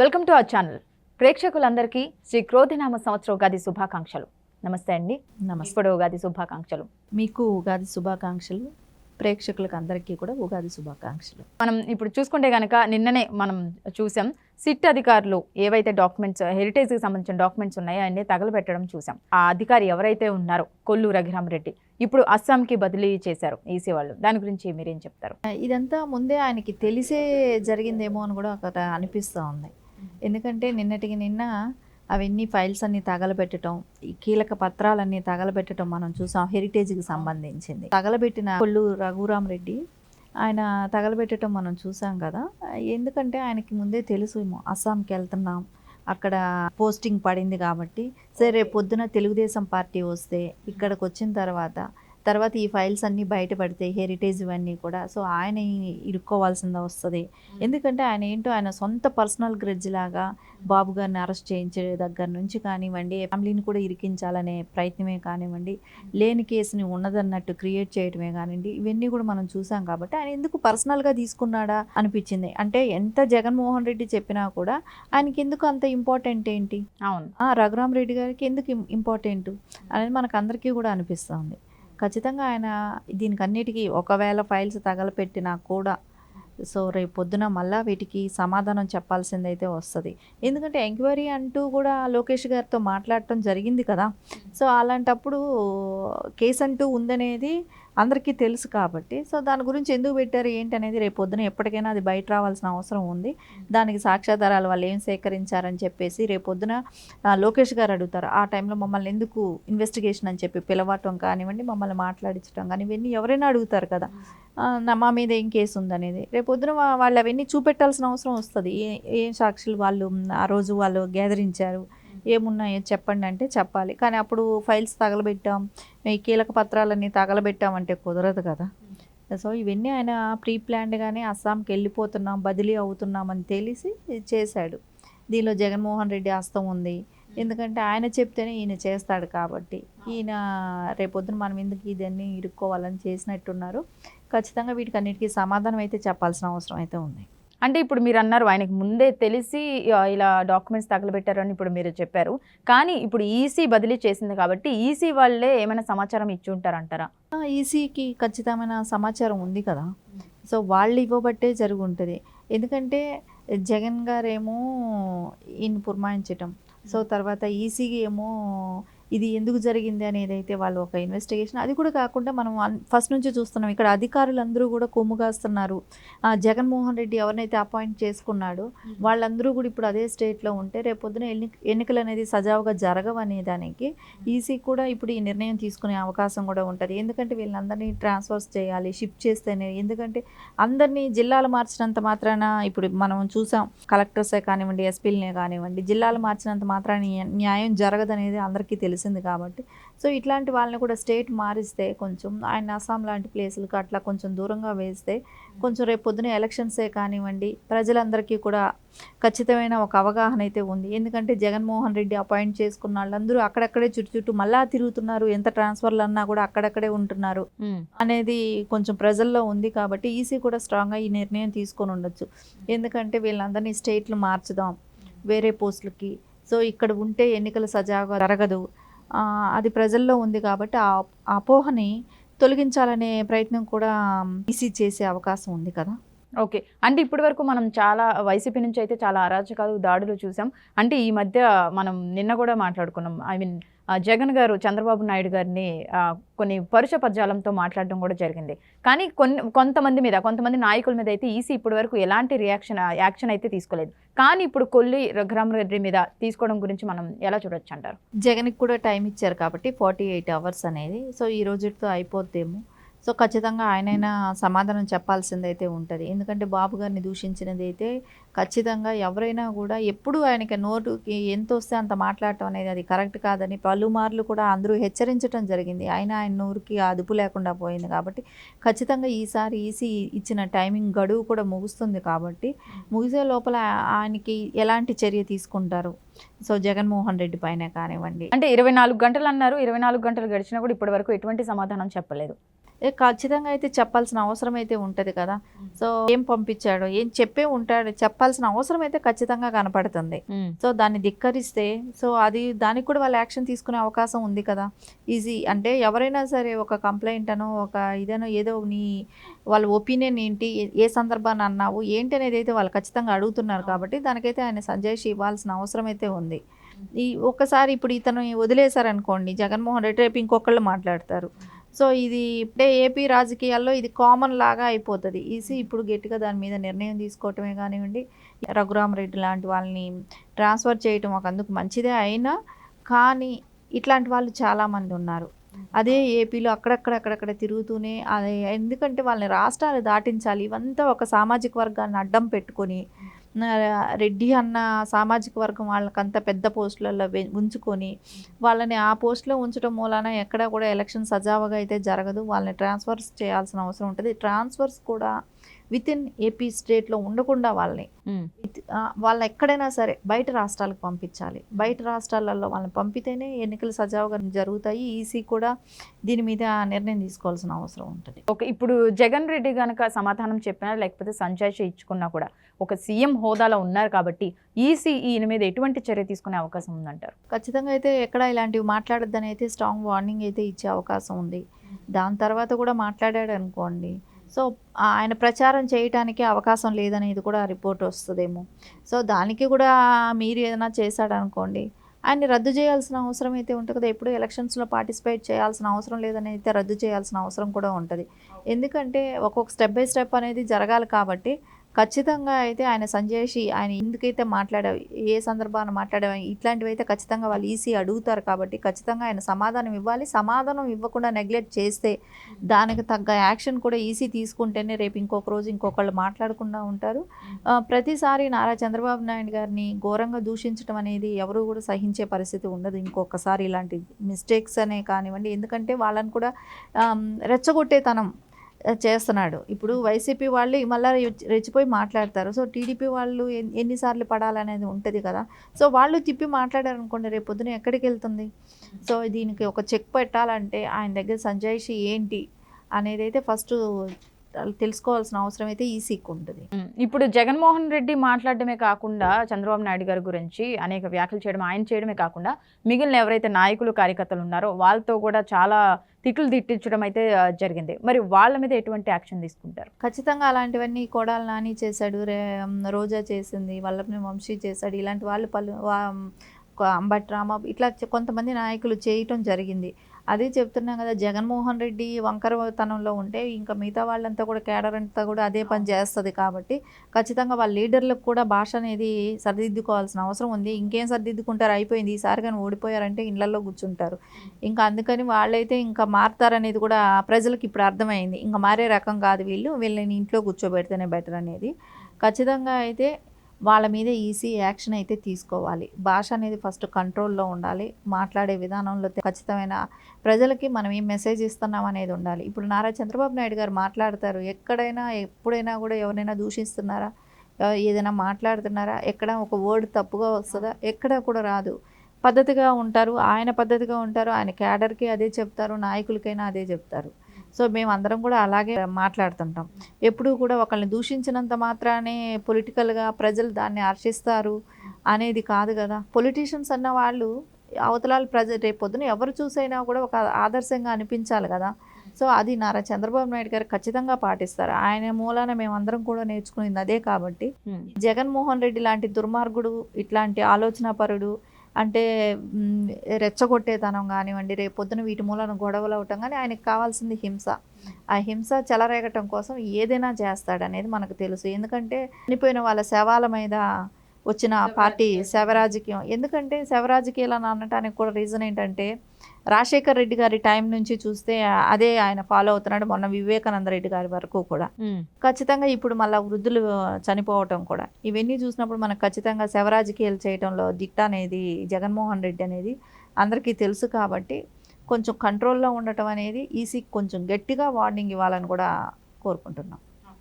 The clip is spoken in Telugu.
Welcome to our channel. ప్రేక్షకులందరికీ శ్రీ క్రోధినామ సంవత్సర ఉగాది శుభాకాంక్షలు. నమస్తే అండి. నమస్తే. ఉగాది శుభాకాంక్షలు? మీకు ఉగాది శుభాకాంక్షలు ప్రేక్షకులకు అందరికీ కూడా ఉగాది శుభాకాంక్షలు. మనం ఇప్పుడు చూసుకుంటే కనుక నిన్ననే మనం చూసాం సిట్ అధికారులు ఏవైతే డాక్యుమెంట్స్ హెరిటేజ్కి సంబంధించిన డాక్యుమెంట్స్ ఉన్నాయో అన్ని తగలబెట్టడం చూసాం. ఆ అధికారి ఎవరైతే ఉన్నారో కొల్లు రఘురామరెడ్డి ఇప్పుడు అస్సాంకి బదిలీ చేశారు ఈసీ వాళ్ళు. దాని గురించి మీరేం చెప్తారు? ఇదంతా ముందే ఆయనకి తెలిసే జరిగిందేమో అని కూడా ఒక అనిపిస్తూ ఉంది. ఎందుకంటే నిన్నటికి నిన్న అవన్నీ ఫైల్స్ అన్ని తగలబెట్టడం ఈ కీలక పత్రాలన్నీ తగలబెట్టడం మనం చూసాం హెరిటేజ్కి సంబంధించింది. తగలబెట్టిన కొల్లు రఘురామ్ రెడ్డి ఆయన తగలబెట్టడం మనం చూసాం కదా. ఎందుకంటే ఆయనకి ముందే తెలుసు అస్సాంకి వెళ్తున్నాం అక్కడ పోస్టింగ్ పడింది కాబట్టి సరే రేపు పొద్దున తెలుగుదేశం పార్టీ వస్తే ఇక్కడికి వచ్చిన తర్వాత తర్వాత ఈ ఫైల్స్ అన్నీ బయటపడతాయి హెరిటేజ్ ఇవన్నీ కూడా. సో ఆయన ఇరుక్కోవాల్సింది వస్తుంది. ఎందుకంటే ఆయన ఏంటో ఆయన సొంత పర్సనల్ గ్రెడ్జ్ లాగా బాబు గారిని అరెస్ట్ చేయించే దగ్గర నుంచి కానివ్వండి ఫ్యామిలీని కూడా ఇరికించాలనే ప్రయత్నమే కానివ్వండి లేని కేసుని ఉన్నదన్నట్టు క్రియేట్ చేయడమే కానివ్వండి ఇవన్నీ కూడా మనం చూసాం కాబట్టి ఆయన ఎందుకు పర్సనల్గా తీసుకున్నాడా అనిపించింది. అంటే ఎంత జగన్మోహన్ రెడ్డి చెప్పినా కూడా ఆయనకి ఎందుకు అంత ఇంపార్టెంట్ ఏంటి? అవును. రఘురామ్ రెడ్డి గారికి ఎందుకు ఇంపార్టెంట్? అనేది మనకు అందరికీ కూడా అనిపిస్తుంది ఖచ్చితంగా ఆయన దీనికన్నిటికీ ఒకవేళ ఫైల్స్ తగలపెట్టినా కూడా సో రేపు పొద్దున మళ్ళా వీటికి సమాధానం చెప్పాల్సిందైతే వస్తుంది. ఎందుకంటే ఎంక్వైరీ అంటూ కూడా లోకేష్ గారితో మాట్లాడటం జరిగింది కదా. సో అలాంటప్పుడు కేసు అంటూ ఉందనేది అందరికీ తెలుసు కాబట్టి. సో దాని గురించి ఎందుకు పెట్టారు ఏంటి అనేది రేపు పొద్దున ఎప్పటికైనా అది బయట రావాల్సిన అవసరం ఉంది. దానికి సాక్ష్యాధారాలు వాళ్ళు ఏం సేకరించారని చెప్పేసి రేపు పొద్దున లోకేష్ గారు అడుగుతారు. ఆ టైంలో మమ్మల్ని ఎందుకు ఇన్వెస్టిగేషన్ అని చెప్పి పిలవటం కానివ్వండి మమ్మల్ని మాట్లాడించడం కానీ ఇవన్నీ ఎవరైనా అడుగుతారు కదా. నా మా మీద ఏం కేసు ఉందనేది. రేపు పొద్దున వాళ్ళు అవన్నీ చూపెట్టాల్సిన అవసరం వస్తుంది. ఏ- ఏం సాక్షులు వాళ్ళు ఆ రోజు వాళ్ళు గ్యాదరించారు. ఏమున్నాయో చెప్పండి అంటే చెప్పాలి. కానీ అప్పుడు ఫైల్స్ తగలబెట్టాం. ఈ కీలక పత్రాలన్నీ తగలబెట్టామంటే కుదరదు కదా. సో ఇవన్నీ ఆయన ప్రీ ప్లాన్డ్గానే అస్సాంకి వెళ్ళిపోతున్నాం బదిలీ అవుతున్నామని తెలిసి చేశాడు. దీనిలో జగన్మోహన్ రెడ్డి హస్తం ఉంది. ఎందుకంటే ఆయన చెప్తేనే ఈయన చేస్తాడు కాబట్టి. ఈయన రేపొద్దున మనం ఎందుకు ఇదన్నీ ఇరుక్కోవాలని చేసినట్టున్నారు. ఖచ్చితంగా వీటికి అన్నిటికీ సమాధానం అయితే చెప్పాల్సిన అవసరం అయితే ఉంది. అంటే ఇప్పుడు మీరు అన్నారు ఆయనకు ముందే తెలిసి ఇలా డాక్యుమెంట్స్ తగలబెట్టారు అని ఇప్పుడు మీరు చెప్పారు. కానీ ఇప్పుడు ఈసీ బదిలీ చేసింది కాబట్టి ఈసీ వాళ్ళే ఏమైనా సమాచారం ఇచ్చి ఉంటారంటారా? ఈసీకి ఖచ్చితమైన సమాచారం ఉంది కదా. సో వాళ్ళు ఇవ్వబట్టే జరుగు ఉంటుంది ఎందుకంటే జగన్ గారేమో ఈయన పురమాయించటం. సో తర్వాత ఈసీకి ఏమో ఇది ఎందుకు జరిగింది అనేది అయితే వాళ్ళు ఒక ఇన్వెస్టిగేషన్ అది కూడా కాకుండా మనం ఫస్ట్ నుంచి చూస్తున్నాం ఇక్కడ అధికారులందరూ కూడా కొమ్ము కాస్తున్నారు ఆ, జగన్మోహన్ రెడ్డి ఎవరినైతే అపాయింట్ చేసుకున్నాడో వాళ్ళందరూ కూడా ఇప్పుడు అదే స్టేట్లో ఉంటే రేపు పొద్దున ఎన్ని ఎన్నికలు అనేది సజావుగా జరగవనే దానికి ఈసీ కూడా ఇప్పుడు ఈ నిర్ణయం తీసుకునే అవకాశం కూడా ఉంటుంది. ఎందుకంటే వీళ్ళందరినీ ట్రాన్స్ఫర్స్ చేయాలి షిఫ్ట్ చేస్తేనే. ఎందుకంటే అందరినీ జిల్లాలు మార్చినంత మాత్రాన ఇప్పుడు మనం చూసాం కలెక్టర్సే కానివ్వండి ఎస్పీలనే కానివ్వండి జిల్లాలు మార్చినంత మాత్రాన న్యా- న్యాయం జరగదనేది అందరికీ తెలిసింది కాబట్టి. సో ఇట్లాంటి వాళ్ళని కూడా స్టేట్ మారిస్తే కొంచెం ఆయన అస్సాం లాంటి ప్లేసులకు అట్లా కొంచెం దూరంగా వేస్తే కొంచెం రేపు పొద్దున ఎలక్షన్సే కానివ్వండి ప్రజలందరికీ కూడా ఖచ్చితమైన ఒక అవగాహన అయితే ఉంది. ఎందుకంటే జగన్మోహన్ రెడ్డి అపాయింట్ చేసుకున్న వాళ్ళందరూ అక్కడక్కడే చుట్టూ చుట్టూ మళ్ళా తిరుగుతున్నారు. ఎంత ట్రాన్స్ఫర్లు అన్నా కూడా అక్కడక్కడే ఉంటున్నారు అనేది కొంచెం ప్రజల్లో ఉంది కాబట్టి ఈసీ కూడా స్ట్రాంగ్గా ఈ నిర్ణయం తీసుకొని ఉండొచ్చు. ఎందుకంటే వీళ్ళందరినీ స్టేట్లు మార్చుదాం వేరే పోస్టులకి. సో ఇక్కడ ఉంటే ఎన్నికలు సజావుగా జరగదు. అది ప్రజల్లో ఉంది కాబట్టి ఆ అపోహని తొలగించాలనే ప్రయత్నం కూడా ఈసీ చేసే అవకాశం ఉంది కదా. ఓకే. అంటే ఇప్పటి వరకు మనం చాలా వైసీపీ నుంచి అయితే చాలా అరాచకాలు దాడులు చూసాం. అంటే ఈ మధ్య మనం నిన్న కూడా మాట్లాడుకున్నాం. ఐ మీన్ జగన్ గారు చంద్రబాబు నాయుడు గారిని కొన్ని పరుష పద్యాలంతో మాట్లాడడం కూడా జరిగింది. కానీ కొన్ని కొంతమంది మీద కొంతమంది నాయకుల మీద అయితే ఈసీ ఇప్పటి వరకు ఎలాంటి రియాక్షన్ యాక్షన్ అయితే తీసుకోలేదు. కానీ ఇప్పుడు కొల్లి రఘురామరెడ్డి మీద తీసుకోవడం గురించి మనం ఎలా చూడొచ్చు అంటారు? జగన్కి కూడా టైం ఇచ్చారు కాబట్టి ఫార్టీ ఎయిట్ అవర్స్ అనేది. సో ఈ రోజుతో అయిపోద్దేమో. సో ఖచ్చితంగా ఆయనైనా సమాధానం చెప్పాల్సిందైతే ఉంటుంది. ఎందుకంటే బాబు గారిని దూషించినది అయితే ఖచ్చితంగా ఎవరైనా కూడా ఎప్పుడు ఆయనకి నోటుకి ఎంత వస్తే అంత మాట్లాడటం అనేది అది కరెక్ట్ కాదని పలుమార్లు కూడా అందరూ హెచ్చరించడం జరిగింది. అయినా ఆయన నోరుకి అదుపు లేకుండా పోయింది కాబట్టి ఖచ్చితంగా ఈసారి ఈసీ ఇచ్చిన టైమింగ్ గడువు కూడా ముగుస్తుంది కాబట్టి ముగిసే లోపల ఆయనకి ఎలాంటి చర్య తీసుకుంటారు? సో జగన్మోహన్ రెడ్డి పైన కానివ్వండి. అంటే ఇరవై నాలుగు గంటలు అన్నారు. ఇరవై నాలుగు గంటలు గడిచినా కూడా ఇప్పటి వరకు ఎటువంటి సమాధానం చెప్పలేదు. ఖచ్చితంగా అయితే చెప్పాల్సిన అవసరం అయితే ఉంటుంది కదా. సో ఏం పంపించాడో? ఏం చెప్పే ఉంటాడు? చెప్పాల్సిన అవసరం అయితే ఖచ్చితంగా కనపడుతుంది. సో దాన్ని ధిక్కరిస్తే సో అది దానికి కూడా వాళ్ళు యాక్షన్ తీసుకునే అవకాశం ఉంది కదా. ఈజీ. అంటే ఎవరైనా సరే ఒక కంప్లైంట్ అనో ఒక ఇదనో ఏదో నీ వాళ్ళ ఒపీనియన్ ఏంటి? ఏ- సందర్భాన్ని అన్నావు? ఏంటి అనేది అయితే వాళ్ళు ఖచ్చితంగా అడుగుతున్నారు కాబట్టి దానికైతే ఆయన సంజయ్ ఇవ్వాల్సిన అవసరం అయితే ఉంది. ఈ ఒక్కసారి ఇప్పుడు ఇతను వదిలేశారనుకోండి జగన్మోహన్ రెడ్డి రేపు ఇంకొకళ్ళు మాట్లాడతారు. సో ఇది ఇప్పుడే ఏపీ రాజకీయాల్లో ఇది కామన్ లాగా అయిపోతుంది. ఈసీ ఇప్పుడు గట్టిగా దాని మీద నిర్ణయం తీసుకోవటమే కానివ్వండి రఘురామరెడ్డి లాంటి వాళ్ళని ట్రాన్స్ఫర్ చేయటం ఒక అందుకు మంచిదే అయినా కానీ ఇట్లాంటి వాళ్ళు చాలామంది ఉన్నారు. అదే ఏపీలో అక్కడక్కడ అక్కడక్కడ తిరుగుతూనే అదే ఎందుకంటే వాళ్ళని రాష్ట్రాలు దాటించాలి ఇవంతా ఒక సామాజిక వర్గాన్ని అడ్డం పెట్టుకొని రెడ్డి అన్న సామాజిక వర్గం వాళ్ళకంత పెద్ద పోస్టులలో ఉంచుకొని వాళ్ళని ఆ పోస్టులో ఉంచడం మూలాన ఎక్కడ కూడా ఎలక్షన్ సజావుగా అయితే జరగదు. వాళ్ళని ట్రాన్స్ఫర్స్ చేయాల్సిన అవసరం ఉంటుంది. ట్రాన్స్ఫర్స్ కూడా విత్ ఇన్ ఏపీ స్టేట్లో ఉండకుండా వాళ్ళని ఆ, వాళ్ళని ఎక్కడైనా సరే బయట రాష్ట్రాలకు పంపించాలి. బయట రాష్ట్రాలలో వాళ్ళని పంపితేనే ఎన్నికలు సజావుగా జరుగుతాయి. ఈసీ కూడా దీని మీద నిర్ణయం తీసుకోవాల్సిన అవసరం ఉంటుంది. ఓకే ఇప్పుడు జగన్ రెడ్డి గనక సమాధానం చెప్పినా లేకపోతే సంజయ్ ఇచ్చుకున్నా కూడా ఒక సీఎం హోదాలో ఉన్నారు కాబట్టి ఈసీ ఈయన మీద ఎటువంటి చర్య తీసుకునే అవకాశం ఉందంటారు? ఖచ్చితంగా అయితే ఎక్కడ ఇలాంటివి మాట్లాడొద్దని అయితే స్ట్రాంగ్ వార్నింగ్ అయితే ఇచ్చే అవకాశం ఉంది. దాని తర్వాత కూడా మాట్లాడాడు అనుకోండి. సో ఆయన ప్రచారం చేయటానికి అవకాశం లేదనేది కూడా రిపోర్ట్ వస్తుందేమో. సో దానికి కూడా మీరు ఏదైనా చేశాడనుకోండి ఆయన్ని రద్దు చేయాల్సిన అవసరం అయితే ఉంటుంది కదా. ఎప్పుడు ఎలక్షన్స్లో పార్టిసిపేట్ చేయాల్సిన అవసరం లేదని అయితే రద్దు చేయాల్సిన అవసరం కూడా ఉంటుంది. ఎందుకంటే ఒక్కొక్క స్టెప్ బై స్టెప్ అనేది జరగాలి కాబట్టి ఖచ్చితంగా అయితే ఆయన సంజయ్షి ఆయన ఎందుకైతే మాట్లాడావు ఏ సందర్భాన్ని మాట్లాడావు ఇట్లాంటివి అయితే ఖచ్చితంగా వాళ్ళు ఈసీ అడుగుతారు కాబట్టి ఖచ్చితంగా ఆయన సమాధానం ఇవ్వాలి. సమాధానం ఇవ్వకుండా నెగ్లెక్ట్ చేస్తే దానికి తగ్గ యాక్షన్ కూడా ఈసీ తీసుకుంటేనే రేపు ఇంకొక రోజు ఇంకొకళ్ళు మాట్లాడకుండా ఉంటారు. ప్రతిసారి నారా చంద్రబాబు నాయుడు గారిని ఘోరంగా దూషించడం అనేది ఎవరు కూడా సహించే పరిస్థితి ఉండదు. ఇంకొకసారి ఇలాంటి మిస్టేక్స్ అనే కానివ్వండి. ఎందుకంటే వాళ్ళని కూడా రెచ్చగొట్టేతనం. చేస్తున్నాడు. ఇప్పుడు వైసీపీ వాళ్ళు మళ్ళీ రెచ్చిపోయి మాట్లాడతారు. సో టీడీపీ వాళ్ళు ఎన్నిసార్లు పడాలనేది ఉంటుంది కదా. సో వాళ్ళు తిప్పి మాట్లాడారు అనుకోండి రేపు పొద్దున ఎక్కడికి వెళ్తుంది? సో దీనికి ఒక చెక్ పెట్టాలంటే ఆయన దగ్గర సంజయ్షి ఏంటి అనేది అయితే ఫస్ట్ తెలుసుకోవాల్సిన అవసరం అయితే ఈసీకి ఉంటుంది. ఇప్పుడు జగన్మోహన్ రెడ్డి మాట్లాడడమే కాకుండా చంద్రబాబు నాయుడు గారి గురించి అనేక వ్యాఖ్యలు చేయడం ఆయన చేయడమే కాకుండా మిగిలిన ఎవరైతే నాయకులు కార్యకర్తలు ఉన్నారో వాళ్ళతో కూడా చాలా తిట్లు తిట్టించడం అయితే జరిగింది. మరి వాళ్ళ మీద ఎటువంటి యాక్షన్ తీసుకుంటారు? ఖచ్చితంగా అలాంటివన్నీ కోడాల నాని చేశాడు రే రోజా చేసింది వల్లభని వంశీ చేశాడు ఇలాంటి వాళ్ళు పలు అంబట్ రామ ఇట్లా కొంతమంది నాయకులు చేయటం జరిగింది. అదే చెప్తున్నాం కదా జగన్మోహన్ రెడ్డి వంకరతనంలో ఉంటే ఇంకా మిగతా వాళ్ళంతా కూడా కేడర్ అంతా కూడా అదే పని చేస్తుంది కాబట్టి ఖచ్చితంగా వాళ్ళ లీడర్లకు కూడా భాష అనేది సరిదిద్దుకోవాల్సిన అవసరం ఉంది. ఇంకేం సరిదిద్దుకుంటారు? అయిపోయింది. ఈసారి కానీ ఓడిపోయారంటే ఇళ్ళలో కూర్చుంటారు. ఇంకా అందుకని వాళ్ళైతే ఇంకా మారుతారనేది కూడా ప్రజలకు ఇప్పుడు అర్థమైంది. ఇంకా మారే రకం కాదు వీళ్ళు. వీళ్ళని ఇంట్లో కూర్చోబెడితేనే బెటర్ అనేది. ఖచ్చితంగా అయితే వాళ్ళ మీద ఈసీ యాక్షన్ అయితే తీసుకోవాలి. భాష అనేది ఫస్ట్ కంట్రోల్లో ఉండాలి. మాట్లాడే విధానంలో ఖచ్చితమైన ప్రజలకి మనం ఏం మెసేజ్ ఇస్తున్నాం అనేది ఉండాలి. ఇప్పుడు నారా చంద్రబాబు నాయుడు గారు మాట్లాడతారు. ఎక్కడైనా ఎప్పుడైనా కూడా ఎవరైనా దూషిస్తున్నారా? ఏదైనా మాట్లాడుతున్నారా? ఎక్కడ ఒక వర్డ్ తప్పుగా వస్తుందా? ఎక్కడ కూడా రాదు. పద్ధతిగా ఉంటారు. ఆయన పద్ధతిగా ఉంటారు. ఆయన క్యాడర్కి అదే చెప్తారు. నాయకులకైనా అదే చెప్తారు. సో మేము అందరం కూడా అలాగే మాట్లాడుతుంటాం. ఎప్పుడూ కూడా ఒకళ్ళని దూషించినంత మాత్రానే పొలిటికల్గా ప్రజలు దాన్ని హర్షిస్తారు అనేది కాదు కదా. పొలిటీషియన్స్ అన్న వాళ్ళు అవతలాల ప్రజ రేపు పొద్దున ఎవరు చూసైనా కూడా ఒక ఆదర్శంగా అనిపించాలి కదా. సో అది నారా చంద్రబాబు నాయుడు గారు ఖచ్చితంగా పాటిస్తారు. ఆయన మూలాన మేమందరం కూడా నేర్చుకునేది అదే కాబట్టి జగన్మోహన్ రెడ్డి లాంటి దుర్మార్గుడు ఇట్లాంటి ఆలోచనాపరుడు అంటే రెచ్చగొట్టేతనం కానివ్వండి రేపు పొద్దున వీటి మూలన గొడవలు అవటం కానీ ఆయనకు కావాల్సింది హింస. ఆ హింస చెలరేగటం కోసం ఏదైనా చేస్తాడనేది మనకు తెలుసు. ఎందుకంటే చనిపోయిన వాళ్ళ శవాల మీద వచ్చిన పార్టీ శవరాజకీయం. ఎందుకంటే శవరాజకీయాలు అని అనటానికి కూడా రీజన్ ఏంటంటే రాజశేఖర్ రెడ్డి గారి టైం నుంచి చూస్తే అదే ఆయన ఫాలో అవుతున్నాడు మొన్న వివేకానంద రెడ్డి గారి వరకు కూడా. ఖచ్చితంగా ఇప్పుడు మళ్ళీ వృద్ధులు చనిపోవటం కూడా. ఇవన్నీ చూసినప్పుడు మనకు ఖచ్చితంగా శవరాజకీయాలు చేయడంలో దిట్ట అనేది జగన్మోహన్ రెడ్డి అనేది అందరికీ తెలుసు కాబట్టి కొంచెం కంట్రోల్లో ఉండటం అనేది ఈసీకి కొంచెం గట్టిగా వార్నింగ్ ఇవ్వాలని కూడా కోరుకుంటున్నాం.